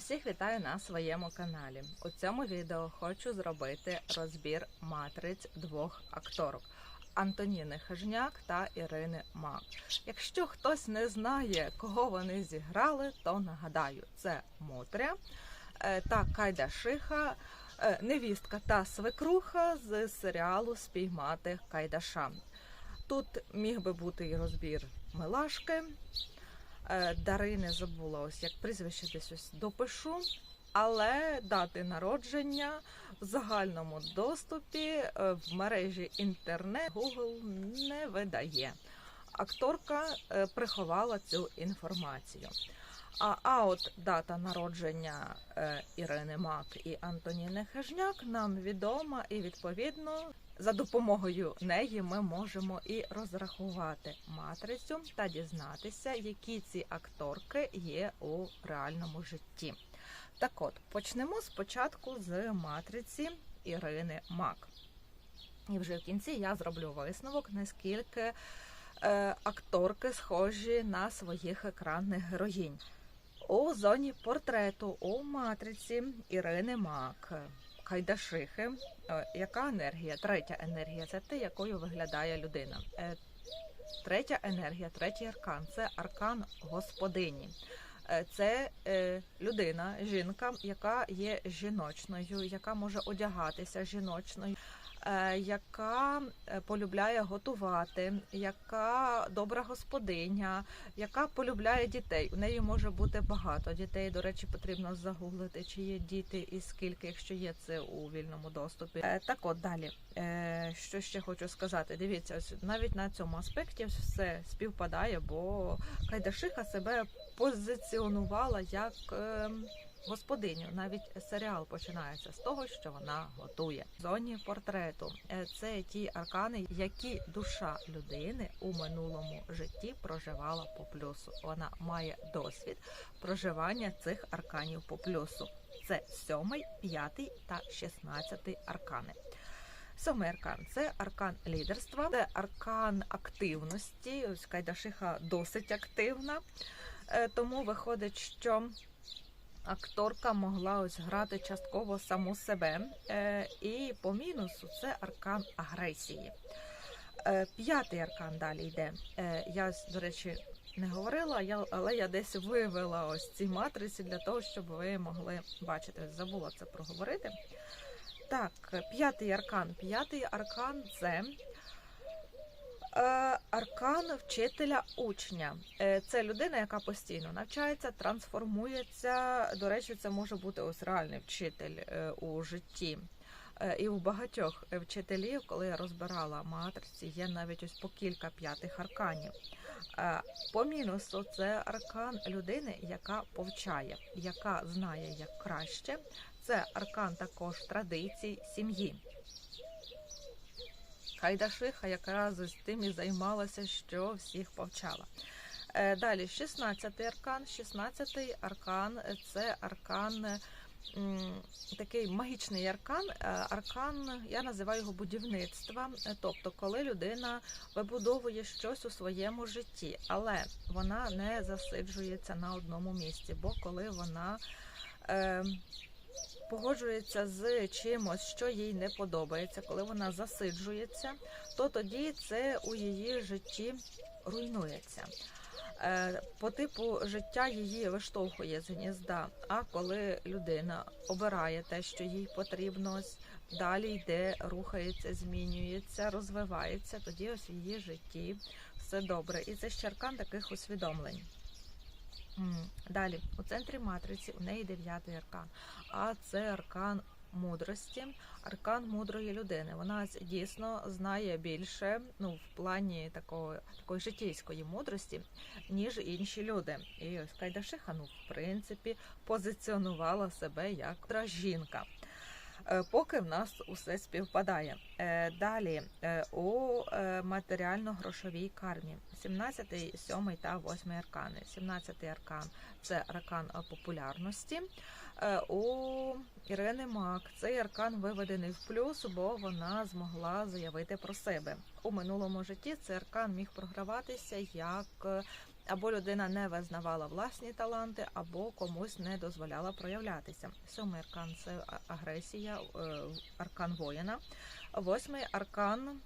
Усіх вітаю на своєму каналі. У цьому відео хочу зробити розбір матриць двох акторок Антоніни Хижняк та Ірини Мак. Якщо хтось не знає, кого вони зіграли, то нагадаю, це Мотря е, та Кайда Шиха, е, невістка та свекруха з серіалу Спіймати Кайдаша. Тут міг би бути і розбір Милашки. Е, Дарини забула ось як прізвище десь ось допишу. Але дати народження в загальному доступі е, в мережі інтернет Google не видає. Акторка е, приховала цю інформацію. А, от дата народження Ірини Мак і Антоніни Хижняк нам відома, і відповідно за допомогою неї ми можемо і розрахувати матрицю та дізнатися, які ці акторки є у реальному житті. Так от почнемо спочатку з матриці Ірини Мак. І вже в кінці я зроблю висновок, наскільки е, акторки схожі на своїх екранних героїнь. У зоні портрету у матриці Ірини Мак. Кайдашихи. Е, Яка енергія? Третя енергія це те, якою виглядає людина. Е, Третя енергія, третій аркан це аркан господині. Е, Це людина, жінка, яка є жіночною, яка може одягатися жіночною, яка е, полюбляє готувати, яка добра господиня, яка полюбляє дітей. У неї може бути багато дітей. До речі, потрібно загуглити, чи є діти і скільки, якщо є це у вільному доступі. Е, Так, от далі, Е, що ще хочу сказати. Дивіться, навіть на цьому аспекті все співпадає, бо Кайдашиха себе позиціонувала як. Господиню, навіть серіал починається з того, що вона готує. В зоні портрету Е, це ті аркани, які душа людини у минулому житті проживала по плюсу. Вона має досвід проживання цих арканів по плюсу. Це сьомий, п'ятий та шістнадцятий аркани. Сьомий аркан це аркан лідерства, це аркан активності. Ось Кайдашиха досить активна, Е, тому виходить, що акторка могла ось грати частково саму себе. Е, І по мінусу це аркан агресії. Е, П'ятий аркан далі йде. Е, Я, до речі, не говорила, але я десь вивела ось ці матриці для того, щоб ви могли бачити. Забула це проговорити. Так, п'ятий аркан. П'ятий аркан це аркан вчителя учня. Е, це людина, яка постійно навчається, трансформується. До речі, це може бути ось реальний вчитель е, у житті. Е, І у багатьох вчителів, коли я розбирала матриці, є навіть ось по кілька п'ятих арканів. Е, По мінусу це аркан людини, яка повчає, яка знає як краще. Це аркан також традицій сім'ї. Кайдашиха якраз з тим і займалася, що всіх повчала. Е, Далі 16-й аркан. 16-й аркан це аркан. Такий магічний аркан, Е, аркан, я називаю його будівництва. Е, Тобто, коли людина вибудовує щось у своєму житті, але вона не засиджується на одному місці, бо коли вона е, погоджується з чимось, що їй не подобається, коли вона засиджується, то тоді це у її житті руйнується. Е, По типу життя її виштовхує з гнізда. А коли людина обирає те, що їй потрібно, далі йде, рухається, змінюється, розвивається, тоді ось в її житті все добре. І це ще таких усвідомлень. Далі, у центрі матриці у неї дев'ятий аркан, а це аркан мудрості, аркан мудрої людини. Вона дійсно знає більше ну, в плані такого, такої житейської мудрості, ніж інші люди. І ось Кайдашиха, ну, в принципі, позиціонувала себе як жінка. Е, Поки в нас усе співпадає. Е, Далі е, у матеріально-грошовій кармі 17, 7 та 8 аркани. 17 аркан це аркан популярності. У Ірини Мак цей аркан виведений в плюс, бо вона змогла заявити про себе. У минулому житті цей аркан міг програватися як або людина не визнавала власні таланти, або комусь не дозволяла проявлятися. Сьомий аркан це агресія, е, аркан воїна. Восьмий аркан.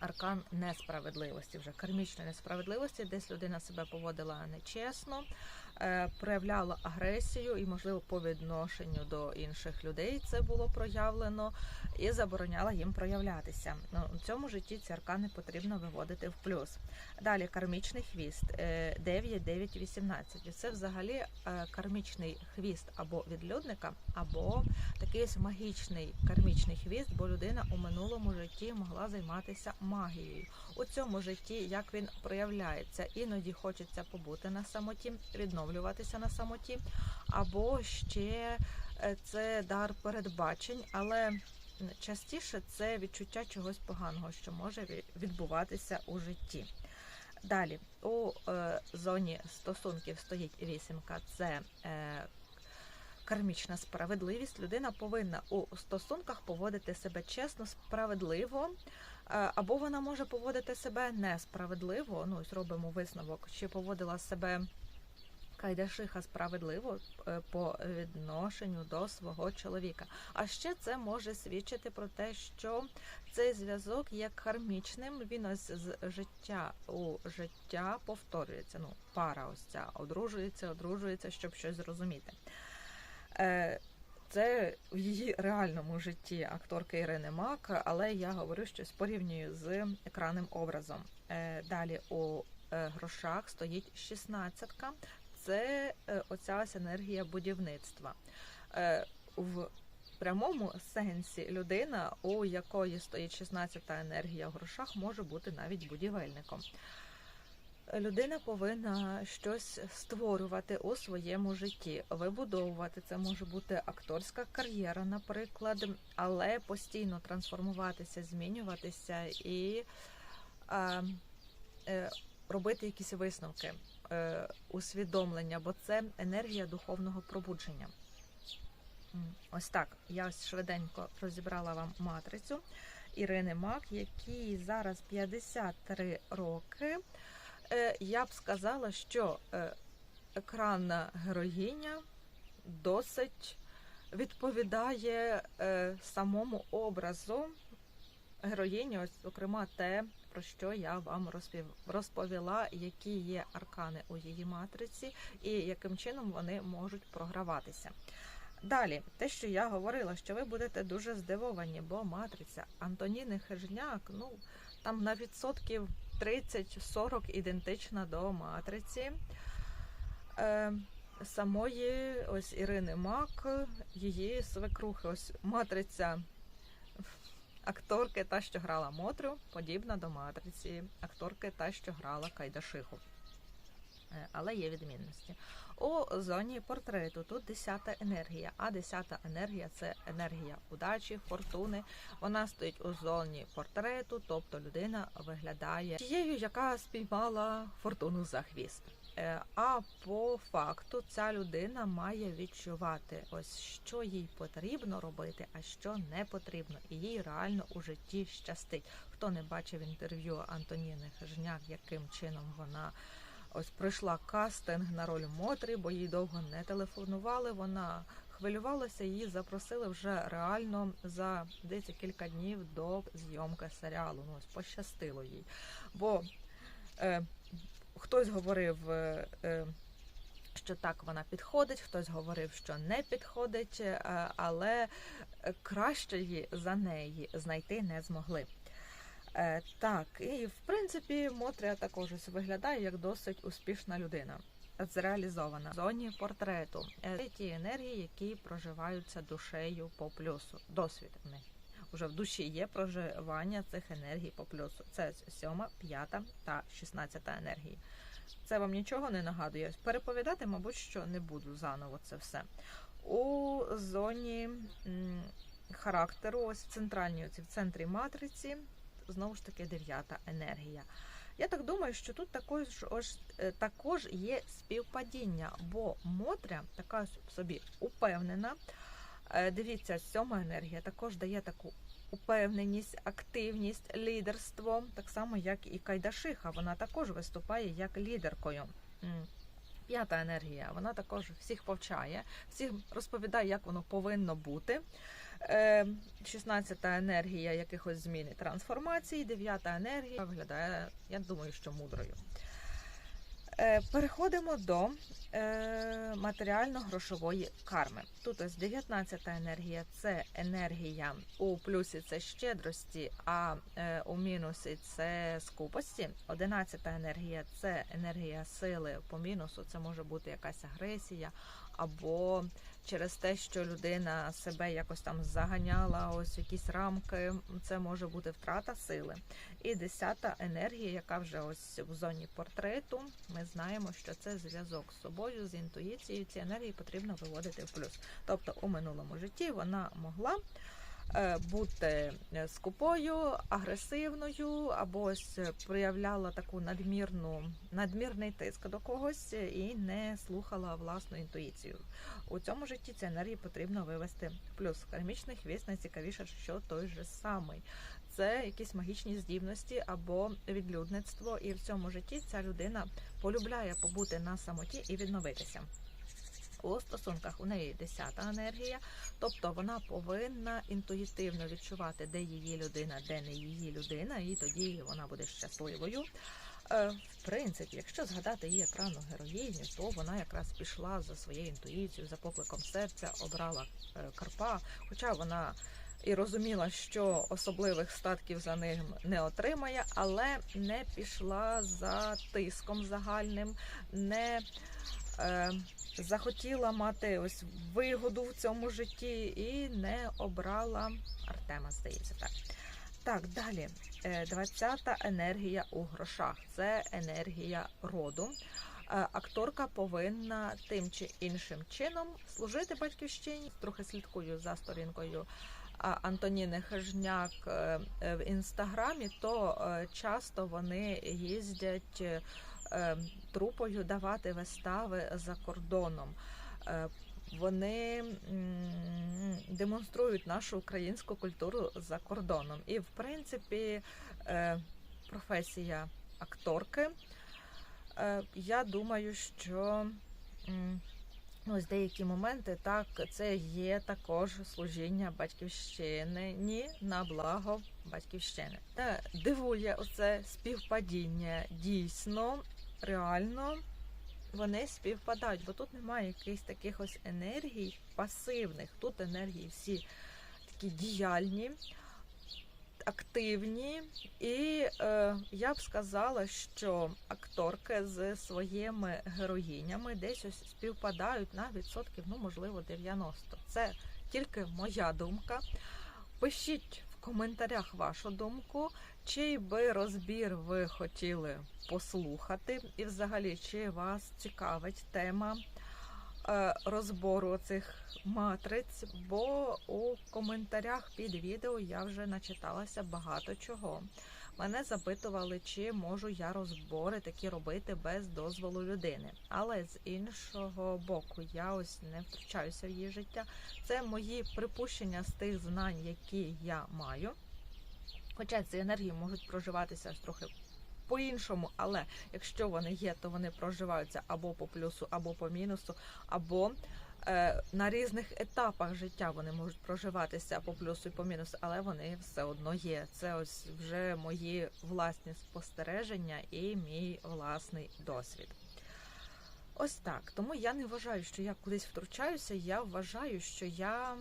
Аркан несправедливості, вже кармічної несправедливості, десь людина себе поводила нечесно, е, проявляла агресію і, можливо, по відношенню до інших людей це було проявлено і забороняла їм проявлятися. Ну, у цьому житті ці аркани потрібно виводити в плюс. Далі кармічний хвіст е, 9, 9, 18. Це взагалі е, кармічний хвіст або відлюдника, або такий магічний кармічний хвіст, бо людина у минулому житті могла займатися магією. У цьому житті як він проявляється, іноді хочеться побути на самоті, відновлюватися на самоті, або ще е, це дар передбачень, але частіше це відчуття чогось поганого, що може відбуватися у житті. Далі у е, зоні стосунків стоїть вісімка. Це е, кармічна справедливість. Людина повинна у стосунках поводити себе чесно, справедливо, е, або вона може поводити себе несправедливо. Ну, ось робимо висновок, чи поводила себе Кайдашиха справедливо е, по відношенню до свого чоловіка. А ще це може свідчити про те, що цей зв'язок є кармічним. Він ось з життя у життя повторюється. Ну, пара ось ця одружується, одружується, щоб щось зрозуміти. Е, Це в її реальному житті акторки Ірини Мак, але я говорю щось порівнюю з екранним образом. Е, Далі у грошах стоїть шістнадцятка. Це е, оця енергія будівництва. Е, В прямому сенсі людина, у якої стоїть 16 енергія в грошах, може бути навіть будівельником. Людина повинна щось створювати у своєму житті, вибудовувати. Це може бути акторська кар'єра, наприклад, але постійно трансформуватися, змінюватися і е, е, робити якісь висновки, усвідомлення, бо це енергія духовного пробудження. Ось так. Я ось швиденько розібрала вам матрицю Ірини Мак, якій зараз 53 роки. Е, Я б сказала, що е, екранна героїня досить відповідає е, самому образу героїні, ось, зокрема, те, про що я вам розповіла, які є аркани у її матриці і яким чином вони можуть програватися. Далі, те, що я говорила, що ви будете дуже здивовані, бо матриця Антоніни Хижняк, ну там на відсотків 30-40 ідентична до матриці. Е, самої ось Ірини Мак, її свекрухи. Ось матриця акторки, та, що грала Мотрю, подібна до матриці акторки, та, що грала Кайдашиху. Е, Але є відмінності. У зоні портрету тут 10 енергія, а 10 енергія це енергія удачі, фортуни. Вона стоїть у зоні портрету, тобто людина виглядає тією, яка спіймала фортуну за хвіст. Е, А по факту ця людина має відчувати, ось що їй потрібно робити, а що не потрібно, і їй реально у житті щастить. Хто не бачив інтерв'ю Антоніни Хижняк, яким чином вона ось пройшла кастинг на роль Мотрі, бо їй довго не телефонували. Вона хвилювалася, її запросили вже реально за десь кілька днів до зйомки серіалу. Ну ось пощастило їй. Бо е, хтось говорив. Е, е, що так вона підходить, хтось говорив, що не підходить, е, але кращої за неї знайти не змогли. Так, і в принципі Мотря також виглядає як досить успішна людина, зреалізована в зоні портрету. Це ті енергії, які проживаються душею по плюсу. Досвід в них. Уже в душі є проживання цих енергій по плюсу. Це сьома, п'ята та шістнадцята енергії. Це вам нічого не нагадує. Переповідати, мабуть, що не буду заново це все. У зоні характеру, ось в центральній, оці, в центрі матриці, знову ж таки дев'ята енергія. Я так думаю, що тут також, ось, е, також є співпадіння, бо Мотря така собі упевнена. Е, Дивіться, сьома енергія також дає таку упевненість, активність, лідерство, так само як і Кайдашиха. Вона також виступає як лідеркою. П'ята енергія, вона також всіх повчає, всіх розповідає, як воно повинно бути. Е, 16-та енергія якихось змін і трансформацій, 9-та енергія виглядає, я думаю, що мудрою. Е, Переходимо до е, матеріально-грошової карми. Тут ось 19-та енергія це енергія у плюсі це щедрості, а е, у мінусі це скупості. 11-та енергія це енергія сили. По мінусу це може бути якась агресія, або через те, що людина себе якось там заганяла, ось якісь рамки. Це може бути втрата сили. І десята енергія, яка вже ось в зоні портрету. Ми знаємо, що це зв'язок з собою, з інтуїцією. Ці енергії потрібно виводити в плюс. Тобто у минулому житті вона могла бути е, скупою, агресивною, або ось проявляла таку надмірну надмірний тиск до когось і не слухала власну інтуїцію. У цьому житті ці енергії потрібно вивести плюс. Кармічний хвіст найцікавіше, що той же самий. Це якісь магічні здібності або відлюдництво, і в цьому житті ця людина полюбляє побути на самоті і відновитися. У стосунках у неї десята енергія, тобто вона повинна інтуїтивно відчувати, де її людина, де не її людина, і тоді вона буде щасливою. Е, В принципі, якщо згадати її екранну героїню, то вона якраз пішла за своєю інтуїцією, за покликом серця, обрала е, Карпа, хоча вона і розуміла, що особливих статків за ним не отримає, але не пішла за тиском загальним, не захотіла мати ось вигоду в цьому житті і не обрала Артема, здається, так. Так, далі. Е, 20-та енергія у грошах. Це енергія роду. Е, Акторка повинна тим чи іншим чином служити батьківщині. Трохи слідкую за сторінкою Антоніни Хижняк е, е, в інстаграмі, то е, часто вони їздять трупою давати вистави за кордоном. Вони демонструють нашу українську культуру за кордоном. І, в принципі, професія акторки. Я думаю, що ось деякі моменти так, це є також служіння батьківщини на благо батьківщини. Та дивує оце співпадіння дійсно, реально. Вони співпадають, бо тут немає якихось таких ось енергій пасивних. Тут енергії всі такі діяльні, активні, і е, я б сказала, що акторки з своїми героїнями десь ось співпадають на відсотків, ну можливо, 90. Це тільки моя думка. Пишіть в коментарях вашу думку, чий би розбір ви хотіли послухати, і взагалі чи вас цікавить тема розбору цих матриць, бо у коментарях під відео я вже начиталася багато чого. Мене запитували, чи можу я розбори такі робити без дозволу людини. Але з іншого боку, я ось не втручаюся в її життя. Це мої припущення з тих знань, які я маю. Хоча ці енергії можуть проживатися трохи по-іншому, але якщо вони є, то вони проживаються або по плюсу, або по мінусу, або е, на різних етапах життя вони можуть проживатися по плюсу і по мінусу, але вони все одно є. Це ось вже мої власні спостереження і мій власний досвід. Ось так. Тому я не вважаю, що я кудись втручаюся. Я вважаю, що я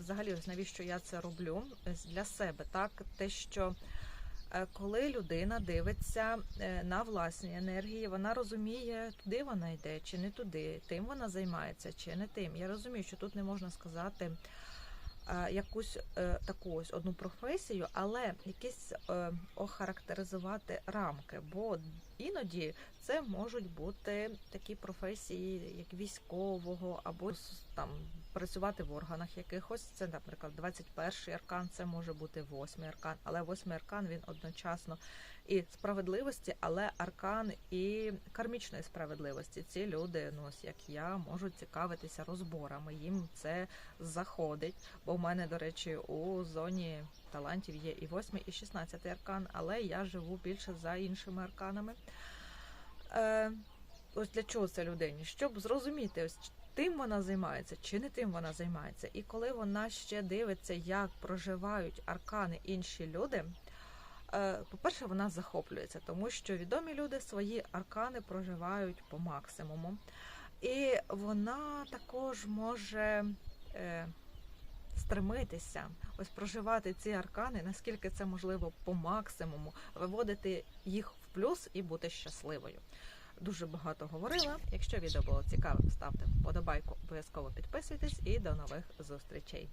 взагалі ось навіщо я це роблю для себе. Так, те, що коли людина дивиться е, на власні енергії, вона розуміє, туди вона йде чи не туди, тим вона займається чи не тим. Я розумію, що тут не можна сказати е, якусь е, таку ось одну професію, але якісь е, охарактеризувати рамки, бо іноді це можуть бути такі професії, як військового, або там працювати в органах якихось. Це, наприклад, 21 аркан, це може бути 8 аркан, але 8 аркан він одночасно і справедливості, але аркан і кармічної справедливості. Ці люди, ну як я, можуть цікавитися розборами. Їм це заходить. Бо в мене, до речі, у зоні талантів є і 8, і 16 аркан, але я живу більше за іншими арканами. Е, ось для чого це людині? Щоб зрозуміти, ось тим вона займається, чи не тим вона займається. І коли вона ще дивиться, як проживають аркани інші люди. е, По-перше, вона захоплюється, тому що відомі люди свої аркани проживають по максимуму. І вона також може е, стремитися, ось проживати ці аркани, наскільки це можливо по максимуму, виводити їх плюс і бути щасливою. Дуже багато говорила. Якщо відео було цікавим, ставте вподобайку, обов'язково підписуйтесь і до нових зустрічей.